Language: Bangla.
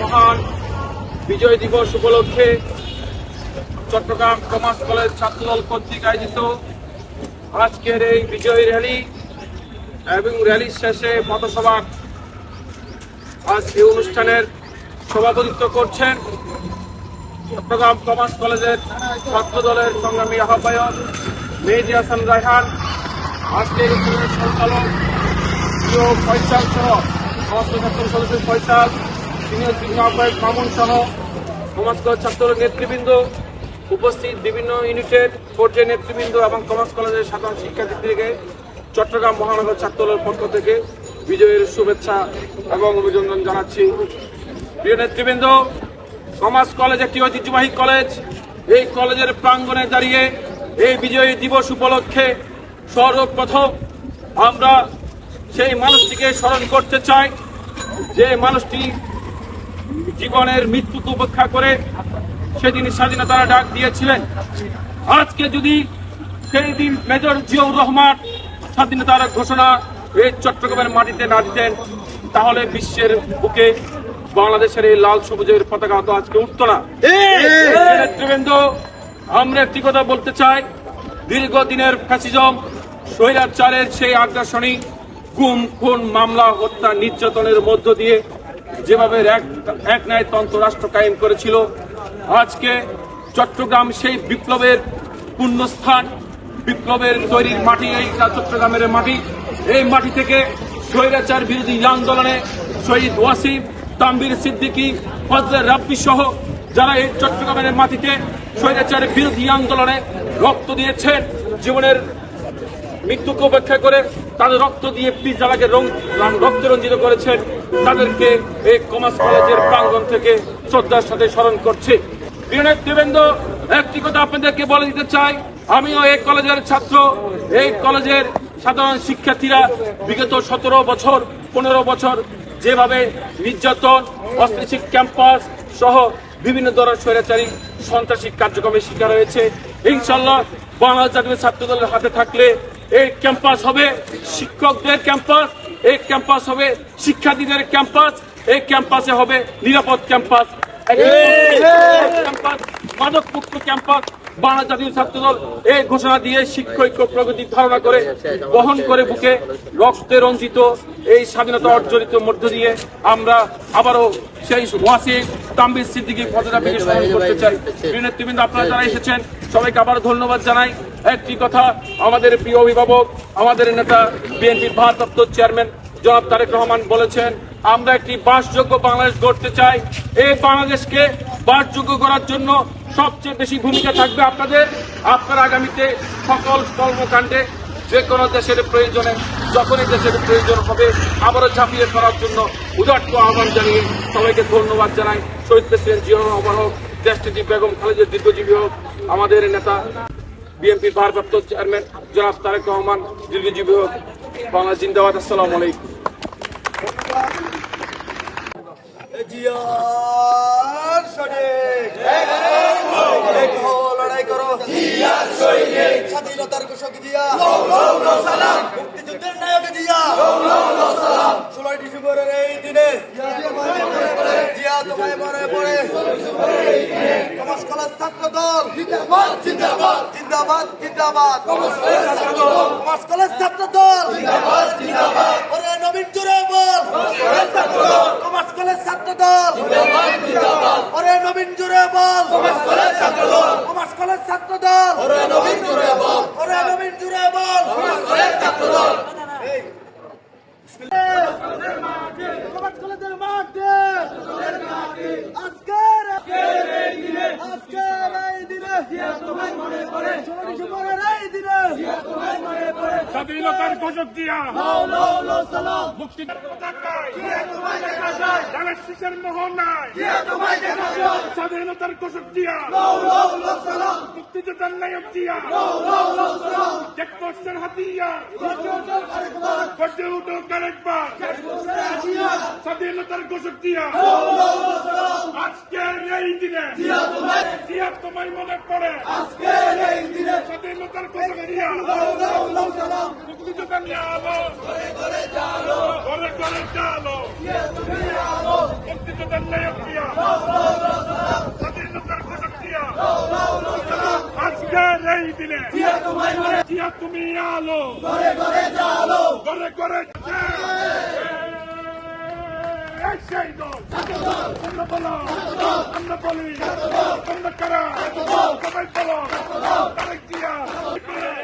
মহান বিজয় দিবস উপলক্ষে চট্টগ্রাম কমার্স কলেজ ছাত্রদল কর্তৃক আয়োজিত আজকের এই বিজয় র্যালি এবং র্যালির শেষে পথসভা আজ এই অনুষ্ঠানের সভাপতিত্ব করছেন চট্টগ্রাম কমার্স কলেজের ছাত্র দলের সংগ্রামী আহ্বায়ক মেহেদি হাসান রায়হান, আজকের সঞ্চালক প্রিয় ফয়সাল সহ সমস্ত ছাত্র সদস্য ফয়সাল, সিনিয়র যুগ্ম আহ্বায়ক মামুন সহ সমাজ ছাত্র নেতৃবৃন্দ। উপস্থিত বিভিন্ন ইউনিটের পর্যায়ে নেতৃবৃন্দ এবং কমার্স কলেজের সাধারণ শিক্ষার্থীদেরকে চট্টগ্রাম মহানগর ছাত্রদলের পক্ষ থেকে বিজয়ের শুভেচ্ছা এবং অভিনন্দন জানাচ্ছি। প্রিয় নেতৃবৃন্দ, কমার্স কলেজ একটি ঐতিহ্যবাহী কলেজ। এই কলেজের প্রাঙ্গণে দাঁড়িয়ে এই বিজয়ী দিবস উপলক্ষে সর্বপ্রথম আমরা সেই মানুষটিকে স্মরণ করতে চাই। যে মানুষটি জীবনের মৃত্যুকে উপেক্ষা করে সেদিন স্বাধীনতার ডাক দিয়েছিলেন। আজকে যদি সেই দিন মেজর জিয়াউর রহমান স্বাধীনতার ঘোষণা এই চট্টগ্রামের মাটিতে না দিতেন তাহলে বিশ্বের বুকে বাংলাদেশের এই লাল সবুজের পতাকা তো আজকে উঠত না। নেতৃবৃন্দ আমরা একটি কথা বলতে চাই। দীর্ঘদিনের ফ্যাসিজম স্বৈরাচারের সেই আগ্রাসনী গুম খুন মামলা হত্যা নির্যাতনের মধ্য দিয়ে যেভাবে এক এক ন্যায় তন্ত্র রাষ্ট্র কায়েম করেছিল আজকে চট্টগ্রাম সেই বিপ্লবের পুণ্যস্থান বিপ্লবের তৈরির মাটি, এই চট্টগ্রামের মাটি। এই মাটি থেকে স্বৈরাচার বিরোধী আন্দোলনে শহীদ ওয়াসিম তাম্বির সিদ্দিকী ফজলের রাব্বি সহ যারা এই চট্টগ্রামের মাটিতে স্বৈরাচার বিরোধী আন্দোলনে রক্ত দিয়েছেন, জীবনের মৃত্যুকে উপেক্ষা করে তাদের রক্ত দিয়ে পিস জ্বালাকে রক্ত রঞ্জিত করেছেন। তাদেরকে এই কমার্স কলেজের প্রাঙ্গণ থেকে শ্রদ্ধার সাথে স্মরণ করছে। প্রিয় নেতৃবৃন্দ একটি কথা আপনাদেরকে বলে দিতে চাই। আমিও এই কলেজের ছাত্র। এই কলেজের সাধারণ শিক্ষার্থীরা বিগত সতেরো বছর, পনেরো বছর যেভাবে নির্যাতন অস্ত্রিক ক্যাম্পাস সহ বিভিন্ন ধরনের স্বৈরাচারী সন্ত্রাসী কার্যক্রমের শিকার হয়েছে। ইনশাল্লাহ বাংলাদেশ জাতীয় ছাত্র দলের হাতে থাকলে এই ক্যাম্পাস হবে শিক্ষকদের ক্যাম্পাস, এই ক্যাম্পাস হবে শিক্ষার্থীদের ক্যাম্পাস, এই ক্যাম্পাসে হবে নিরাপদ ক্যাম্পাস। মাদক মুক্ত ক্যাম্পাস, বাংলা জাতীয় ছাত্র দল এই ঘোষণা দিয়ে শিক্ষক প্রগতির ধারণা করে বহন করে বুকে রক্তে রঞ্জিত এই স্বাধীনতা অর্জনিত মধ্য দিয়ে আমরা আবারও সেই ওয়াসি তাম্বির সিদ্দিকী পদটাকে স্মরণ করতে চাই। নেতৃবৃন্দ আপনারা যারা এসেছেন, সবাইকে আবার ধন্যবাদ জানাই। একটি কথা, আমাদের প্রিয় অভিভাবক, আমাদের নেতা বিএনপির ভারপ্রাপ্ত চেয়ারম্যান জনাব তারেক রহমান বলেছেন, আমরা একটি বাসযোগ্য বাংলাদেশ গড়তে চাই। এই বাংলাদেশকে বাসযোগ্য করার জন্য সবচেয়ে বেশি ভূমিকা থাকবে আপনাদের। আপনার আগামীতে সকল কর্মকাণ্ডে যে কোনো দেশের প্রয়োজনে, যখনই দেশের প্রয়োজন হবে, আবারও ঝাঁপিয়ে পড়ার জন্য উদার্ত আহ্বান জানিয়ে সবাইকে ধন্যবাদ জানাই। শহীদ প্রেসিডেন্ট জিয়া রহমান হোক দেশটি বেগম খালেদের দীর্ঘজীবী হোক, আমাদের নেতা, বিএনপির ভারপ্রাপ্ত চেয়ারম্যান জনাব তারেক রহমান দীর্ঘজীবী হোক। বাংলা জিন্দাবাদ, আসসালামু আলাইকুম। ঘোষক জিয়া। মুক্তিযুদ্ধের নায়ক জিয়া। ষোলোই ডিসেম্বরের এই দিনে জিয়া তোমায় মনে পড়ে। কমার্স কলেজ ছাত্র দল। জিন্দাবাদ জিন্দাবাদ। জিন্দাবাদ জিন্দাবাদ। কমার্স কলেজ ছাত্র দল। জিন্দাবাদ জিন্দাবাদ। ওরে নবীন জুড়ে বল। কমার্স কলেজ ছাত্র দল। ওরে নবীন বল। কমার্স কলেজ ছাত্র দল। কমার্স কলেজ ছাত্র দল। ওরে নবীন জুড়ে বল ওরে নবীন জুড়ে বল কমার্স কলেজ ছাত্র দল কমার্স কলেজের মাঠে আজকের আজকের এই দিনে ষোলো ডিসেম্বরের এই দিনে স্বাধীনতার ঘোষক দিয়া। মুক্তি ধানের শীষের মোহনায় স্বাধীনতার কোষক জিয়া মুক্তিযোদ্ধার নায়ক জিয়া চেকপোস্টের হাতিয়া। গর্জে উঠো আরেকবার। স্বাধীনতার কোষক জিয়া। আজকের এই দিনে জিয়া তোমায়। মনে পড়ে। স্বাধীনতার কোষক জিয়া। মুক্তিযোদ্ধার নিয়ে আলো। ঘরে ঘরে চালো মুক্তিযোদ্ধার নায়ক জিয়া স্বাধীনতার কোষক জিয়া। আজকের এই দিনে জিয়া তুমি আলো। ঘরে ঘরে চালো ঘরে ঘরে Essendo! Fatto gol! Con la palla! Fatto gol! Con la palla! Fatto gol! Con la cara! Fatto!